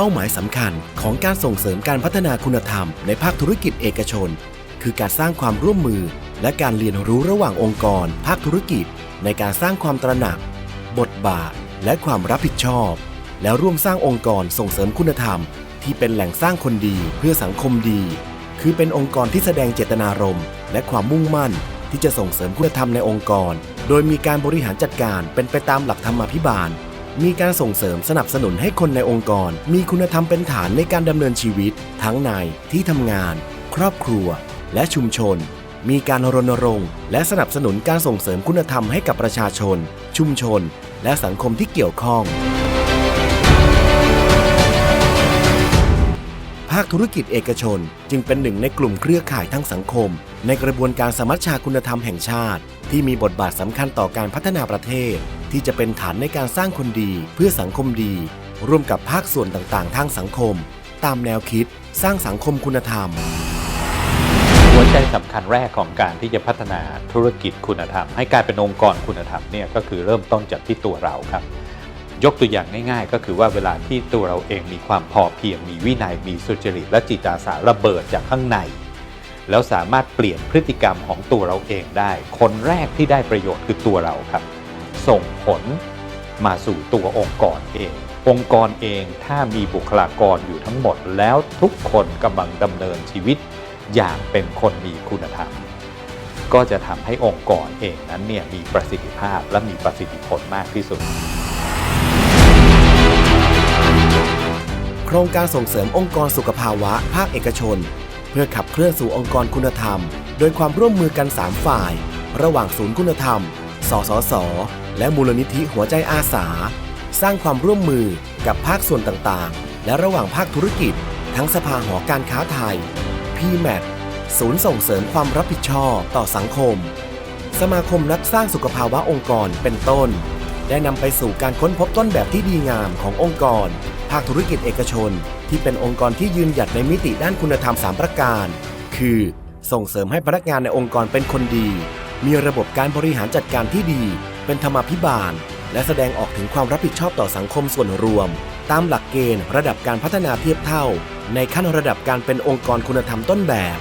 เป้าหมายสำคัญของการส่งเสริมการพัฒนาคุณธรรมในภาคธุรกิจเอกชน คือการสร้างความร่วมมือ และการเรียนรู้ระหว่างองค์กร ภาคธุรกิจ ในการสร้างความตระหนัก บทบาท และความรับผิดชอบ แล้วร่วมสร้างองค์กรส่งเสริมคุณธรรม ที่เป็นแหล่งสร้างคนดีเพื่อสังคมดี คือเป็นองค์กรที่แสดงเจตนารมณ์ และความมุ่งมั่น ที่จะส่งเสริมคุณธรรมในองค์กร โดยมีการบริหารจัดการเป็นไปตามหลักธรรมาภิบาล มีการส่งเสริมสนับสนุนให้คนในองค์กร มีคุณธรรมเป็นฐานในการดำเนินชีวิต ทั้งในที่ทำงาน ครอบครัว และชุมชน มีการรณรงค์ และสนับสนุนการส่งเสริมคุณธรรมให้กับประชาชน ชุมชน และสังคมที่เกี่ยวข้อง ภาคธุรกิจเอกชน จึงเป็นหนึ่งในกลุ่มเครือข่ายทั้งสังคม ในกระบวนการสมัชชาคุณธรรมแห่งชาติ ที่มีบทบาทสำคัญต่อการพัฒนาประเทศ ที่จะเป็นฐานในการสร้างคนดีเพื่อสังคมดี ร่วมกับภาคส่วนต่างๆ ทางสังคม ตามแนวคิด สร้างสังคมคุณธรรม หัวใจสำคัญแรกของการที่จะพัฒนาธุรกิจคุณธรรม ให้กลายเป็นองค์กรคุณธรรมเนี่ยก็คือเริ่มต้นจากที่ตัวเราครับ ยกตัวอย่างง่าย ๆ ก็คือว่าเวลาที่ตัวเราเองมีความพอเพียงมีวินัยมีสุจริตและจิตอาสาระเบิดจากข้างใน แล้วสามารถเปลี่ยนพฤติกรรมของตัวเราเองได้ คนแรกที่ได้ประโยชน์คือตัวเราครับ ส่งผลมาสู่ตัวองค์กรเอง องค์กรเองถ้ามีบุคลากรอยู่ทั้งหมด แล้วทุกคนกำลังดำเนินชีวิต อย่างเป็นคนมีคุณธรรม ก็จะทำให้องค์กรเองนั้นเนี่ยมีประสิทธิภาพและมีประสิทธิผลมากที่สุด โครงการส่งเสริมองค์กรสุขภาวะภาคเอกชน เพื่อขับเคลื่อนสู่องค์กรคุณธรรม โดยความร่วมมือกัน 3 ฝ่าย ระหว่างศูนย์คุณธรรม สสส และมูลนิธิหัวใจอาสา สร้างความร่วมมือกับภาคส่วนต่างๆ และระหว่างภาคธุรกิจ ทั้งสภาหอการค้าไทยพีแมทศูนย์ส่งเสริมความรับผิดชอบต่อสังคม สมาคมนักสร้างสุขภาวะองค์กรเป็นต้น ได้นำไปสู่การค้นพบต้นแบบที่ดีงามขององค์กร ภาคธุรกิจเอกชน ที่เป็นองค์กรที่ยืนหยัดในมิติด้านคุณธรรม 3 ประการ คือ ส่งเสริมให้พนักงานในองค์กรเป็นคนดี มีระบบการบริหารจัดการที่ดี เป็นธรรมาภิบาล และแสดงออกถึงความรับผิดชอบต่อสังคมส่วนรวม ตามหลักเกณฑ์ระดับการพัฒนาเทียบเท่า ในขั้นระดับการเป็นองค์กรคุณธรรมต้นแบบ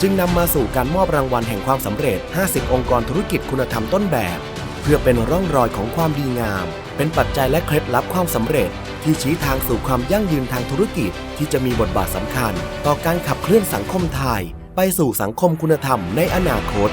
จึงนำมาสู่การมอบรางวัลแห่งความสำเร็จ 50 องค์กรธุรกิจคุณธรรมต้นแบบ เพื่อเป็นร่องรอยของความดีงาม เป็นปัจจัยและเคล็ดลับความสำเร็จ ที่ชี้ทางสู่ความยั่งยืนทางธุรกิจ ที่จะมีบทบาทสำคัญ ต่อการขับเคลื่อนสังคมไทย ไปสู่สังคมคุณธรรมในอนาคต